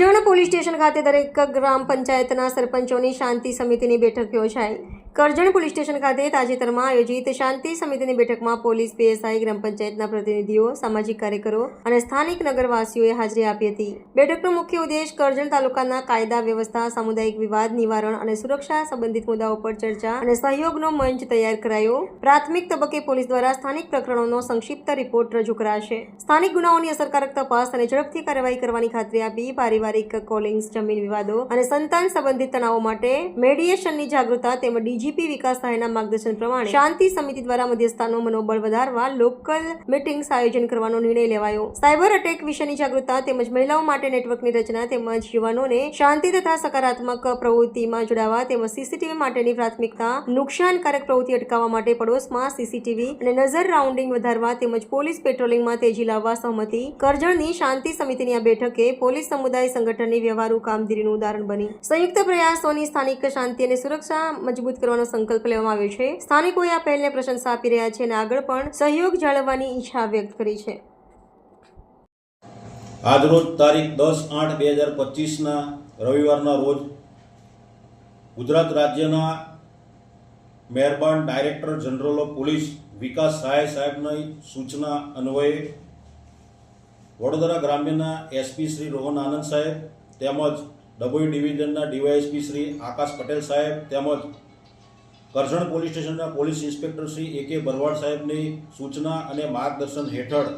Karjan police station ખાતે દરેક ગ્રામ પંચાયતના સરપંચોની શાંતિ સમિતિની બેઠક યોજાઈ. કરજણ પોલીસ સ્ટેશન ખાતે તાજેતરમાં આયોજિત શાંતિ સમિતિની બેઠકમાં પોલીસ, પીએસઆઈ, ગ્રામ પંચાયતના પ્રતિનિધિઓ, સામાજિક કાર્યકરો અને સ્થાનિક નગરવાસીઓએ હાજરી આપી હતી. બેઠકનો મુખ્ય ઉદ્દેશ કરજણ તાલુકાના કાયદા વ્યવસ્થા, સામુદાયિક વિવાદ નિવારણ અને સુરક્ષા સંબંધિત મુદ્દાઓ પર ચર્ચા અને સહયોગનો મંચ તૈયાર કરાયો. પ્રાથમિક તબક્કે પોલીસ દ્વારા સ્થાનિક પ્રકરણોનો સંક્ષિપ્ત રિપોર્ટ રજૂ કરાશે. સ્થાનિક ગુનાઓની અસરકારક તપાસ અને ઝડપથી કાર્યવાહી કરવાની ખાતરી આપી પારિવારિક કોલિંગ્સ, જમીન વિવાદો અને સંતાન સંબંધિત તણાવો માટે મેડિયેશનની જાગૃતતા તેમજ ડીજીપી વિકાસ સહાયના માર્ગદર્શન પ્રમાણે શાંતિ સમિતિ દ્વારા મધ્યસ્થાનો મનોબળ વધારવા લોકલ મીટિંગ્સ આયોજન કરવાનો નિર્ણય લેવાયો. સાયબર અટેક વિશેની જાગૃતતા તેમજ મહિલાઓ માટે નેટવર્કની રચના તેમજ યુવાનોને શાંતિ તથા સકારાત્મક પ્રવૃત્તિમાં જોડાવા તેમજ સીસીટીવી માટેની પ્રાથમિકતા, નુકસાનકારક પ્રવૃત્તિ અટકાવવા માટે પડોશમાં સીસીટીવી અને નજર રાઉન્ડિંગ વધારવા તેમજ પોલીસ પેટ્રોલિંગમાં તેજી લાવવા સહમતિ, કરજણની શાંતિ સમિતિની આ બેઠકે પોલીસ સમુદાય સંગઠનની વ્યવહારુ કામગીરીનું ઉદાહરણ બની. સંયુક્ત પ્રયાસોની સ્થાનિક શાંતિ અને સુરક્ષા મજબૂત કરવાનો સંકલ્પ લેવામાં આવ્યો છે. સ્થાનિકોએ આ પહેલને પ્રશંસા આપી રહ્યા છે અને આગળ પણ સહયોગ જાળવવાની ઈચ્છા વ્યક્ત કરી છે. આજરોજ તારીખ દસ આઠ બે હજાર પચીસના રવિવારના રોજ ગુજરાત રાજ્યના મહેરબાન director general of police Vikas Sahay સાહેબની સૂચના અન્વયે વડોદરા ગ્રામ્યના એસપી શ્રી રોહન આનંદ સાહેબ તેમજ ડબલ્યુ ડિવિઝનના ડીવાયએસપી શ્રી આકાશ પટેલ સાહેબ તેમજ કરજણ પોલીસ સ્ટેશનના police inspector Shri A K Bharwad સાહેબની સૂચના અને માર્ગદર્શન હેઠળ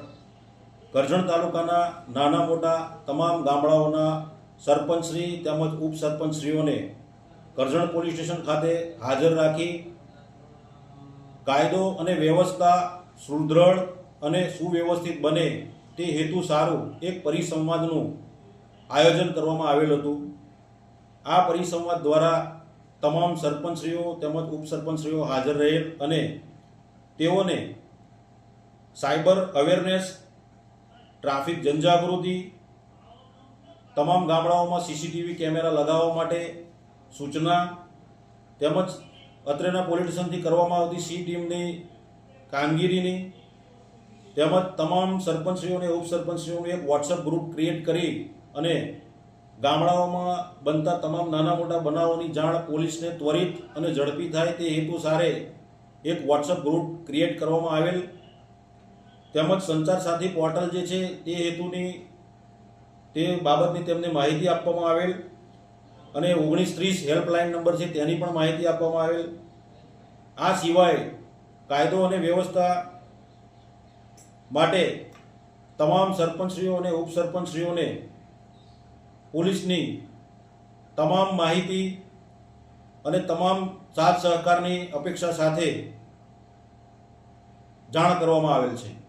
કરજણ તાલુકાના નાના મોટા તમામ ગામડાઓના સરપંચશ્રી તેમજ ઉપસરપંચશ્રીઓને કરજણ પોલીસ સ્ટેશન ખાતે હાજર રાખી કાયદો અને વ્યવસ્થા સુદૃઢ અને સુવ્યવસ્થિત બને તે હેતુ સારું એક પરિસંવાદનું આયોજન કરવામાં આવેલ હતું. આ પરિસંવાદ દ્વારા તમામ સરપંચશ્રીઓ તેમજ ઉપસરપંચશ્રીઓ હાજર રહેલ અને તેઓને સાયબર અવેરનેસ, ટ્રાફિક જનજાગૃતિ, તમામ ગામડાઓમાં સીસીટીવી કેમેરા લગાવવા માટે સૂચના તેમજ અત્રેના પોલીસ સ્ટેશનથી કરવામાં આવતી સી ટીમની કામગીરીની તેમજ તમામ સરપંચશ્રીઓને ઉપસરપંચશ્રીઓનું એક વોટ્સઅપ ગ્રુપ ક્રિએટ કરી અને ગામડાઓમાં બનતા તમામ નાના મોટા બનાવોની જાણ પોલીસને ત્વરિત અને ઝડપી થાય તે હેતુ સારે એક વોટ્સઅપ ગ્રુપ ક્રિએટ કરવામાં આવેલ. તેમજ સંચાર સાથી પોર્ટલ જે છે તે હેતુની, તે બાબતની તેમને માહિતી આપવામાં આવેલ. અને ઓગણીસ ત્રીસ હેલ્પલાઇન નંબર છે તેની પણ માહિતી આપવામાં આવેલ. આ સિવાય કાયદો અને વ્યવસ્થા માટે તમામ સરપંચશ્રીઓ અને ઉપસરપંચશ્રીઓને પોલીસની તમામ માહિતી અને તમામ સાથ સહકારની અપેક્ષા સાથે જાણ કરવામાં આવેલ છે.